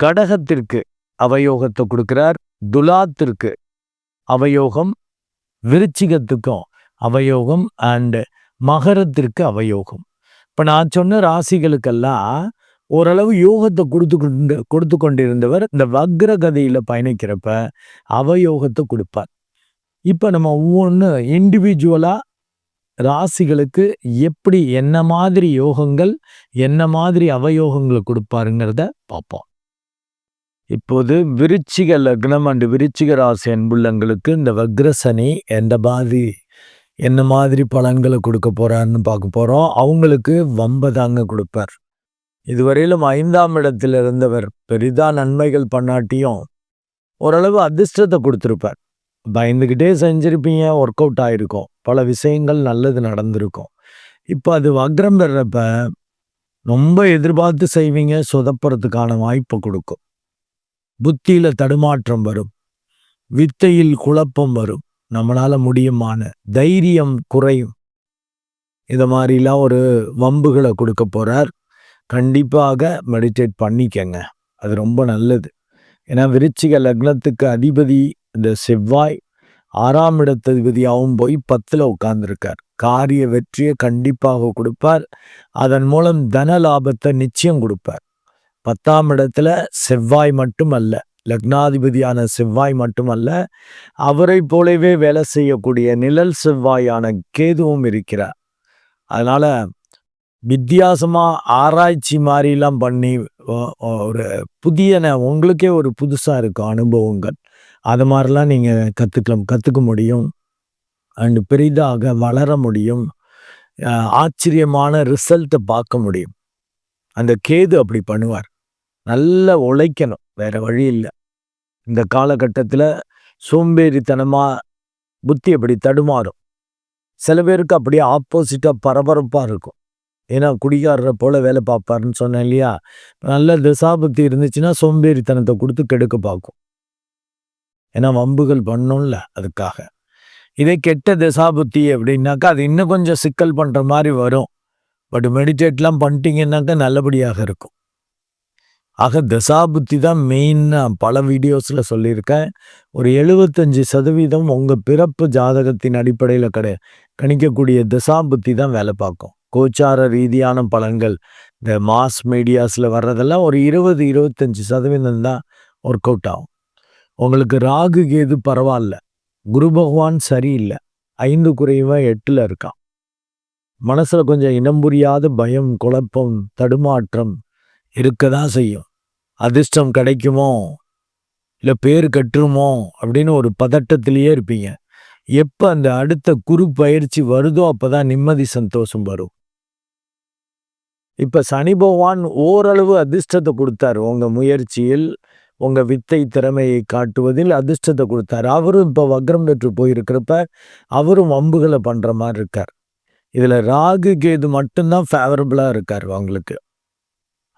கடகத்திற்கு அவயோகத்தை கொடுக்கிறார் துலாத்திற்கு அவயோகம் விருச்சிகத்துக்கும் அவயோகம் அண்டு மகரத்திற்கு அவயோகம். இப்போ நான் சொன்ன ராசிகளுக்கெல்லாம் ஓரளவு யோகத்தை கொடுத்து கொண்டு கொடுத்து கொண்டிருந்தவர் இந்த வக்ரகதையில் பயணிக்கிறப்ப அவயோகத்தை கொடுப்பார். இப்போ நம்ம ஒவ்வொன்று இண்டிவிஜுவலாக ராசிகளுக்கு எப்படி என்ன மாதிரி யோகங்கள் என்ன மாதிரி அவயோகங்களை கொடுப்பாருங்கிறத பார்ப்போம். இப்போது விருச்சிக லக்னம் அண்டு விருச்சிக ராசி அன்புள்ளங்களுக்கு இந்த வக்ரசனி எந்த மாதிரி என்ன மாதிரி பலன்களை கொடுக்க போகிறான்னு பார்க்க போகிறோம் அவங்களுக்கு வம்ப தாங்க கொடுப்பார். இதுவரையிலும் ஐந்தாம் இடத்தில் இருந்தவர் பெரிதா நன்மைகள் பண்ணாட்டியும் ஓரளவு அதிர்ஷ்டத்தை கொடுத்துருப்பார். பயந்துக்கிட்டே செஞ்சுருப்பீங்க ஒர்க் அவுட் ஆகிருக்கும் பல விஷயங்கள் நல்லது நடந்திருக்கும். இப்போ அது வக்ரம் பெறப்ப ரொம்ப எதிர்பார்த்து செய்வீங்க சொதப்புறதுக்கான வாய்ப்பை கொடுக்கும். புத்தியில தடுமாற்றம் வரும். வித்தையில் குழப்பம் வரும். நம்மளால முடியுமான தைரியம் குறையும். இதை மாதிரிலாம் ஒரு வம்புகளை கொடுக்க போறார். கண்டிப்பாக மெடிடேட் பண்ணிக்கங்க. அது ரொம்ப நல்லது. ஏன்னா விருச்சிக லக்னத்துக்கு அதிபதி இந்த செவ்வாய் ஆறாம் இடத்ததிபதியாகவும் போய் பத்தில் உட்கார்ந்துருக்கார். காரிய வெற்றியை கண்டிப்பாக கொடுப்பார். அதன் மூலம் தன லாபத்தை நிச்சயம் கொடுப்பார். பத்தாம் இடத்துல செவ்வாய் மட்டும் அல்ல லக்னாதிபதியான செவ்வாய் மட்டுமல்ல அவரை போலவே வேலை செய்யக்கூடிய நிழல் செவ்வாயான கேதுவும் இருக்கிறார். அதனால் வித்தியாசமாக ஆராய்ச்சி மாதிரிலாம் பண்ணி ஒரு புதியன உங்களுக்கே ஒரு புதுசாக இருக்கும் அனுபவங்கள். அது மாதிரிலாம் நீங்கள் கற்றுக்கலாம் கற்றுக்க முடியும். அண்டு பெரிதாக வளர முடியும். ஆச்சரியமான ரிசல்ட்டை பார்க்க முடியும். அந்த கேது அப்படி பண்ணுவார். நல்லா உழைக்கணும். வேறு வழி இல்லை. இந்த காலகட்டத்தில் சோம்பேறித்தனமாக புத்தி அப்படி தடுமாறும். சில பேருக்கு அப்படியே ஆப்போசிட்டாக பரபரப்பாக இருக்கும். ஏன்னா குடிகாரரை போல் வேலை பார்ப்பாருன்னு சொன்னேன் இல்லையா? நல்ல திசாபுத்தி இருந்துச்சுன்னா சோம்பேறித்தனத்தை கொடுத்து கெடுக்க பார்க்கும். ஏன்னா வம்புகள் பண்ணும்ல அதுக்காக. இதே கெட்ட திசாபுத்தி அப்படின்னாக்கா அது இன்னும் கொஞ்சம் சிக்கல் பண்ணுற மாதிரி வரும். பட் மெடிடேட்லாம் பண்ணிட்டீங்கன்னாக்கா நல்லபடியாக இருக்கும். ஆக தசாபுத்தி தான் மெயினாக பல வீடியோஸில் சொல்லியிருக்கேன். ஒரு எழுபத்தஞ்சு சதவீதம் உங்கள் பிறப்பு ஜாதகத்தின் அடிப்படையில் கிடையாது கணிக்கக்கூடிய தசாபுத்தி தான் வேலை பார்க்கும். கோச்சார ரீதியான பலன்கள் இந்த மாஸ் மீடியாஸில் வர்றதெல்லாம் ஒரு இருபது இருபத்தஞ்சி சதவீதம் தான் ஒர்க் அவுட் ஆகும். உங்களுக்கு ராகு கேது பரவாயில்ல. குரு பகவான் சரியில்லை. ஐந்து குறைவாக எட்டில் இருக்கான். மனசில் கொஞ்சம் இனம் புரியாத பயம் குழப்பம் தடுமாற்றம் இருக்க தான் செய்யும். அதிர்ஷ்டம் கிடைக்குமோ? இல்லை பேர் கட்டுருமோ? அப்படின்னு ஒரு பதட்டத்திலேயே இருப்பீங்க. எப்போ அந்த அடுத்த குரு பயிற்சி வருதோ அப்போ தான் நிம்மதி சந்தோஷம் வரும். இப்ப சனி பகவான் ஓரளவு அதிர்ஷ்டத்தை கொடுத்தாரு. உங்க முயற்சியில் உங்க வித்தை திறமையை காட்டுவதில் அதிர்ஷ்டத்தை கொடுத்தாரு. அவரும் இப்ப வக்ரம் பெற்று போயிருக்கிறப்ப அவரும் வம்புகளை பண்ற மாதிரி இருக்கார். இதுல ராகு கேது மட்டும்தான் ஃபேவரபுளாக இருக்கார் அவங்களுக்கு.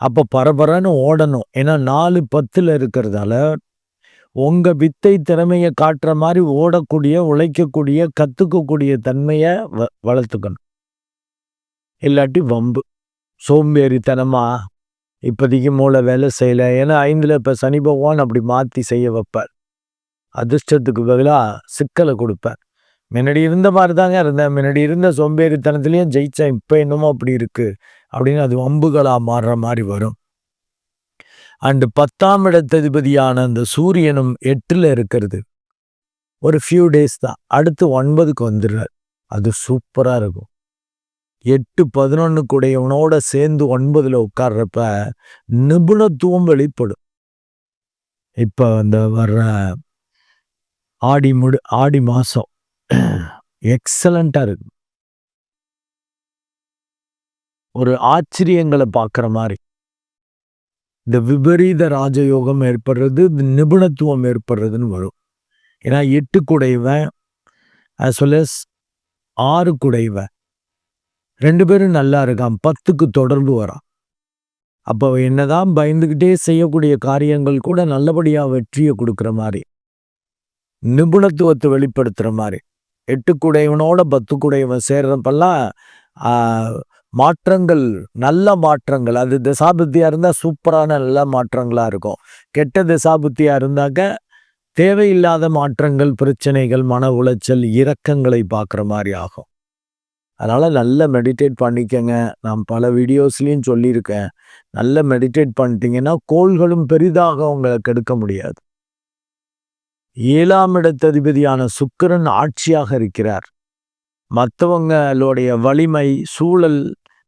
அப்போ பரபரன்னு ஓடணும். ஏன்னா நாலு பத்தில் இருக்கிறதால உங்கள் வித்தை திறமையை காட்டுற மாதிரி ஓடக்கூடிய உழைக்கக்கூடிய கற்றுக்கக்கூடிய தன்மையை வ வளர்த்துக்கணும். இல்லாட்டி வம்பு. சோம்பேறித்தனமா இப்போதைக்கு மூளை வேலை செய்யலை. ஏன்னா ஐந்தில் இப்போ சனி பகவான் அப்படி மாற்றி செய்ய வைப்பார். அதிர்ஷ்டத்துக்கு பதிலாக சிக்கலை கொடுப்பார். முன்னாடி இருந்த மாதிரி தாங்க இருந்தேன். முன்னாடி இருந்த சோம்பேறித்தனத்துலேயும் ஜெயித்தேன் இப்போ என்னமோ அப்படி இருக்குது அப்படின்னு அது வம்புகளாக மாறுற மாதிரி வரும். அண்டு பத்தாம் இடத்ததிபதியான அந்த சூரியனும் எட்டில் இருக்கிறது. ஒரு ஃபியூ டேஸ் தான். அடுத்து ஒன்பதுக்கு வந்துடுறார். அது சூப்பராக இருக்கும். எட்டு பதினொன்று கூடையவனோட சேர்ந்து ஒன்பதில் உட்கார்றப்ப நிபுணத்துவம் வெளிப்படும். இப்போ அந்த வர்ற ஆடி முடி ஆடி மாதம் எக்ஸலண்ட்டாக இருக்கும். ஒரு ஆச்சரியங்களை பார்க்குற மாதிரி. இந்த விபரீத ராஜயோகம் ஏற்படுறது இந்த நிபுணத்துவம் ஏற்படுறதுன்னு வரும். ஏன்னா எட்டு குடைவன் அஸ் வெல் எஸ் ஆறு குடைவன். ரெண்டு பேரும் நல்லா இருக்கான் பத்துக்கு தொடர்பு வரான். அப்போ என்னதான் பயந்துக்கிட்டே செய்யக்கூடிய காரியங்கள் கூட நல்லபடியாக வெற்றியை கொடுக்குற மாதிரி. நிபுணத்துவத்தை வெளிப்படுத்துகிற மாதிரி. எட்டு குடையவனோட பத்து குடையவன் சேர்றப்பெல்லாம் மாற்றங்கள் நல்ல மாற்றங்கள். அது திசாபுத்தியாக இருந்தால் சூப்பரான நல்ல மாற்றங்களாக இருக்கும். கெட்ட திசாபுத்தியாக இருந்தாக்க தேவையில்லாத மாற்றங்கள் பிரச்சனைகள் மன உளைச்சல் இரக்கங்களை பார்க்குற மாதிரி ஆகும். அதனால் நல்ல மெடிடேட் பண்ணிக்கங்க. நான் பல வீடியோஸ்லேயும் சொல்லியிருக்கேன். நல்ல மெடிடேட் பண்ணிட்டீங்கன்னா கோள்களும் பெரிதாக உங்களை கெடுக்க முடியாது. ஏழாம் இடத்ததிபதியான சுக்கரன் ஆட்சியாக இருக்கிறார். மற்றவங்களுடைய வலிமை சூழல்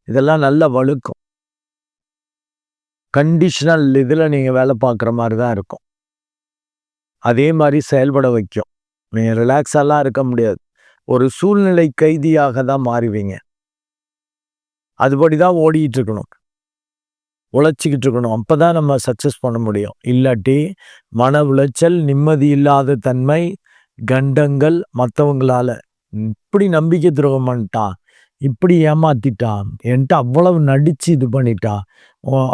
இதெல்லாம் நல்ல வழுக்கும். கண்டிஷனல் இதில் நீங்கள் வேலை பார்க்குற மாதிரி தான் இருக்கும். அதே மாதிரி செயல்பட வைக்கும். நீங்கள் ரிலாக்ஸாலாம் இருக்க முடியாது. ஒரு சூழ்நிலை கைதியாக தான் மாறுவீங்க. அதுபடி தான் ஓடிக்கிட்டு இருக்கணும். உழைச்சிக்கிட்டு இருக்கணும். அப்போ தான் நம்ம சக்ஸஸ் பண்ண முடியும். இல்லாட்டி மன உளைச்சல் நிம்மதி இல்லாத தன்மை கண்டங்கள் மற்றவங்களால் இப்படி நம்பிக்கை துரோகம் பண்ணிட்டான் இப்படி ஏமாத்திட்டான். என்கிட்ட அவ்வளவு நடித்து இது பண்ணிட்டான்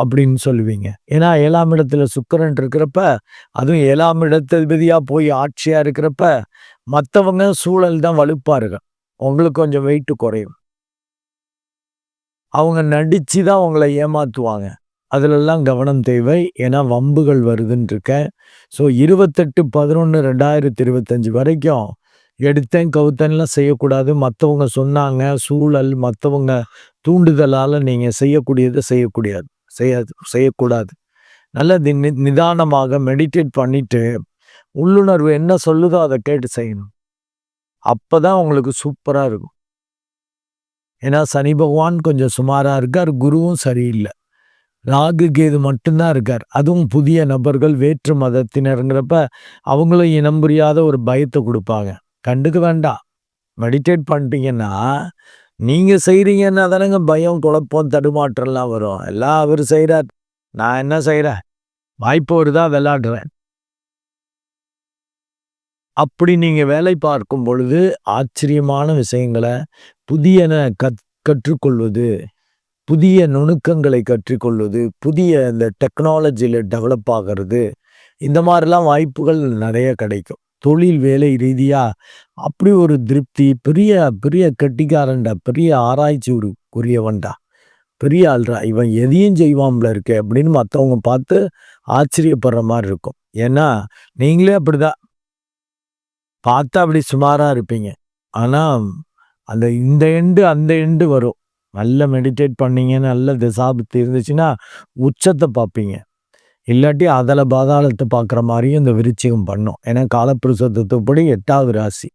அப்படின்னு சொல்லுவீங்க. ஏன்னா ஏழாம் இடத்துல சுக்கரன் இருக்கிறப்ப அதுவும் ஏழாம் இடத்ததிபதியாக போய் ஆட்சியாக இருக்கிறப்ப மற்றவங்க சூழல் தான் வலுப்பாருங்க உங்களுக்கு கொஞ்சம் வெயிட்டு குறையும். அவங்க நடித்து தான் உங்களை ஏமாத்துவாங்க. அதிலெல்லாம் கவனம் தேவை. ஏன்னா வம்புகள் வருதுன்னு இருக்கேன் ஸோ இருபத்தெட்டு பதினொன்று ரெண்டாயிரத்தி இருபத்தஞ்சி வரைக்கும் எடுத்தேன் கவுத்தன்லாம் செய்யக்கூடாது. மற்றவங்க சொன்னாங்க சூழல் மற்றவங்க தூண்டுதலால் நீங்கள் செய்யக்கூடியதை செய்யக்கூடாது செய்ய செய்யக்கூடாது. நல்ல நி நிதானமாக மெடிடேட் பண்ணிட்டு உள்ளுணர்வு என்ன சொல்லுதோ அதை கேட்டு செய்யணும். அப்போ தான் உங்களுக்கு சூப்பராக இருக்கும். ஏன்னா சனி பகவான் கொஞ்சம் சுமாராக இருக்கார் குருவும் சரியில்லை. ராகு கேது மட்டும்தான் இருக்கார். அதுவும் புதிய நபர்கள் வேற்று மதத்தினருங்கிறப்ப அவங்களும் இனம் புரியாத ஒரு பயத்தை கொடுப்பாங்க. கண்டுக்க வேண்டாம் மெடிடேட் பண்ணிட்டீங்கன்னா நீங்கள் செய்கிறீங்கன்னா தானேங்க பயம் குழப்பம் தடுமாற்றம்லாம் வரும். எல்லாம் அவர் செய்கிறார் நான் என்ன செய்கிறேன் வாய்ப்பு வருதா? விளாடுறேன் அப்படி நீங்கள் வேலை பார்க்கும் பொழுது ஆச்சரியமான விஷயங்களை புதியன கத் கற்றுக்கொள்வது புதிய நுணுக்கங்களை கற்றுக்கொள்வது புதிய இந்த டெக்னாலஜியில் டெவலப் ஆகிறது இந்த மாதிரிலாம் வாய்ப்புகள் நிறைய கிடைக்கும். தொழில் வேலை ரீதியாக அப்படி ஒரு திருப்தி பெரிய பெரிய கட்டிக்காரன்டா பெரிய ஆராய்ச்சி ஒரு உரியவன்டா பெரிய ஆள்ரா இவன் எதையும் செய்வான்ல இருக்கு அப்படின்னு மற்றவங்க பார்த்து ஆச்சரியப்படுற மாதிரி இருக்கும். ஏன்னா நீங்களே அப்படிதான் பார்த்தா அப்படி சுமாராக இருப்பீங்க. ஆனால் அந்த இந்த எண்டு அந்த எண்டு வரும். நல்ல மெடிடேட் பண்ணீங்க நல்ல திசாபத்து இருந்துச்சுன்னா உச்சத்தை பார்ப்பீங்க. இல்லாட்டி அதில் பாதாளத்தை பார்க்குற மாதிரியும் இந்த விருச்சிகம் பண்ணும். ஏன்னா காலப்பிரசத்தப்படி எட்டாவது ராசி.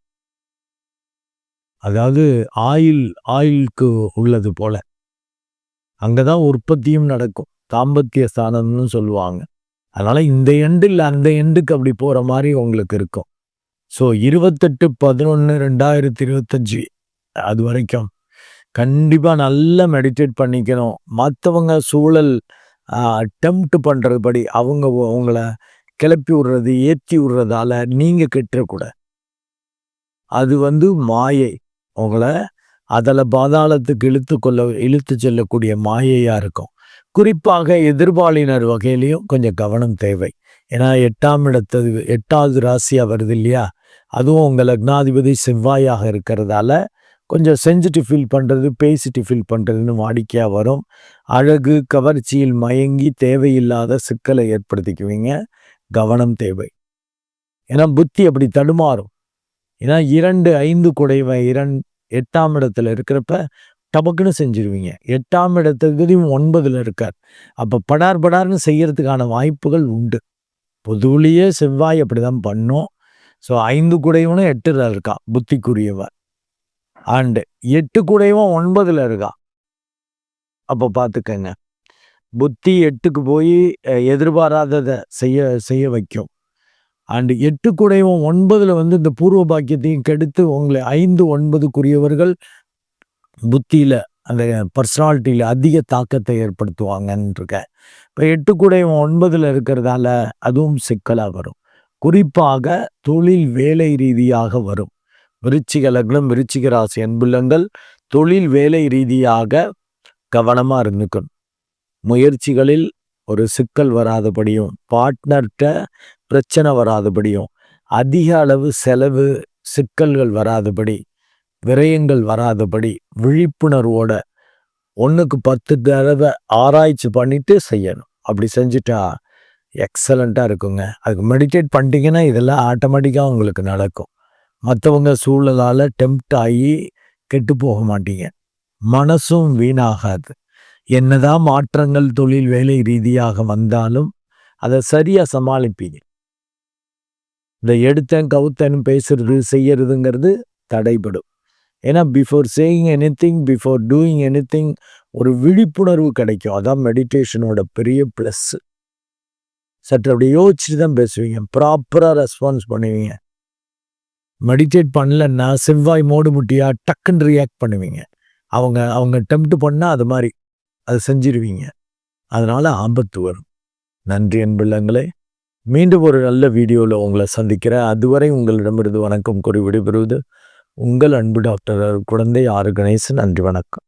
அதாவது ஆயில் ஆயிலுக்கு உள்ளது போல. அங்கே தான் உற்பத்தியும் நடக்கும். தாம்பத்திய ஸ்தானம்னு சொல்லுவாங்க. அதனால் இந்த எண்டு இல்லை அந்த எண்டுக்கு அப்படி போகிற மாதிரி உங்களுக்கு இருக்கும். ஸோ இருபத்தெட்டு பதினொன்று ரெண்டாயிரத்தி இருபத்தஞ்சி அது வரைக்கும் கண்டிப்பாக நல்லா மெடிடேட் பண்ணிக்கணும். மற்றவங்க சூழல் அட்டெம்ப்ட் பண்ணுறபடி அவங்க உங்களை கிளப்பி விடுறது ஏற்றி விடுறதால நீங்கள் கெட்டுறக்கூடாது அது வந்து மாயை. உங்களை அதில் பாதாளத்துக்கு இழுத்து கொள்ள இழுத்து செல்லக்கூடிய மாயையாக இருக்கும். குறிப்பாக எதிர்பாலினர் வகையிலையும் கொஞ்சம் கவனம் தேவை. ஏன்னா எட்டாம் இடத்தது எட்டாவது ராசியாக வருது இல்லையா? அதுவும் உங்கள் லக்னாதிபதி செவ்வாயாக இருக்கிறதால கொஞ்சம் செஞ்சுட்டு ஃபீல் பண்ணுறது பேசிட்டு ஃபீல் பண்ணுறதுன்னு வாடிக்கையாக வரும். அழகு கவர்ச்சியில் மயங்கி தேவையில்லாத சிக்கலை ஏற்படுத்திக்குவீங்க. கவனம் தேவை. ஏன்னா புத்தி அப்படி தடுமாறும். ஏன்னா இரண்டு ஐந்து குடைவை இரண் எட்டாம் இடத்துல இருக்கிறப்ப டபக்குன்னு செஞ்சிருவீங்க. எட்டாம் இடத்துலையும் ஒன்பதில் இருக்கார். அப்போ படார் படார்னு செய்கிறதுக்கான வாய்ப்புகள் உண்டு. பொதுவிலேயே செவ்வாய் அப்படிதான் பண்ணும். ஸோ ஐந்து குடைவனும் எட்டுல இருக்கா புத்திக்குரியவன். அண்டு எட்டு கூடையும் ஒன்பதில் இருக்கா? அப்போ பார்த்துக்கங்க புத்தி எட்டுக்கு போய் எதிர்பாராததை செய்ய செய்ய வைக்கும். அண்டு எட்டு கூடையும் ஒன்பதில் வந்து இந்த பூர்வ பாக்கியத்தையும் கெடுத்து உங்களை ஐந்து ஒன்பதுக்குரியவர்கள் புத்தியில் அந்த பர்சனாலிட்டியில் அதிக தாக்கத்தை ஏற்படுத்துவாங்கன்றிருக்க இப்போ எட்டு கூடையும் ஒன்பதில் இருக்கிறதால அதுவும் சிக்கலாக வரும். குறிப்பாக தொழில் வேலை ரீதியாக வரும். விருச்சிக லக்னம் விருச்சிக ராசி அன்புள்ளங்கள் தொழில் வேலை ரீதியாக கவனமாக இருந்துக்கணும். முயற்சிகளில் ஒரு சிக்கல் வராதபடியும் பார்ட்னர்கிட்ட பிரச்சனை வராதபடியும் அதிக அளவு செலவு சிக்கல்கள் வராதபடி விரயங்கள் வராதபடி விழிப்புணர்வோட ஒன்றுக்கு பத்து தடவை ஆராய்ச்சி பண்ணிட்டு செய்யணும். அப்படி செஞ்சுட்டா எக்ஸலண்ட்டாக இருக்குங்க. அதுக்கு மெடிடேட் பண்ணிட்டீங்கன்னா இதெல்லாம் ஆட்டோமேட்டிக்காக உங்களுக்கு நடக்கும். மற்றவங்க சூழலால் டெம்ப்ட் ஆகி கெட்டு போக மாட்டீங்க. மனசும் வீணாகாது. என்னதான் மாற்றங்கள் தொழில் வேலை ரீதியாக வந்தாலும் அதை சரியாக சமாளிப்பீங்க. இந்த எடுத்தேன் கவுத்தேன்னு பேசுறது செய்யறதுங்கிறது தடைபடும். ஏன்னா before saying anything before doing anything ஒரு விழிப்புணர்வு கிடைக்கும். அதான் மெடிடேஷனோட பெரிய ப்ளஸ்ஸு சற்று அப்படி யோசிச்சுட்டு தான் பேசுவீங்க ப்ராப்பராக ரெஸ்பான்ஸ் பண்ணுவீங்க. மெடிடேட் பண்ணலன்னா செவ்வாய் மோடு முட்டியாக டக்குன்னு ரியாக்ட் பண்ணுவீங்க. அவங்க அவங்க டெம்ப்ட் பண்ணால் அது மாதிரி அது செஞ்சிருவீங்க. அதனால் ஆபத்து வரும். நன்றி அன்புள்ளங்களே. மீண்டும் ஒரு நல்ல வீடியோவில் உங்களை சந்திக்கிறேன். அதுவரை உங்களிடமிருந்து வணக்கம் கூறி விடைபெறுவது உங்கள் அன்பு டாக்டர் குழந்தை ஆறு கணேசன். நன்றி வணக்கம்.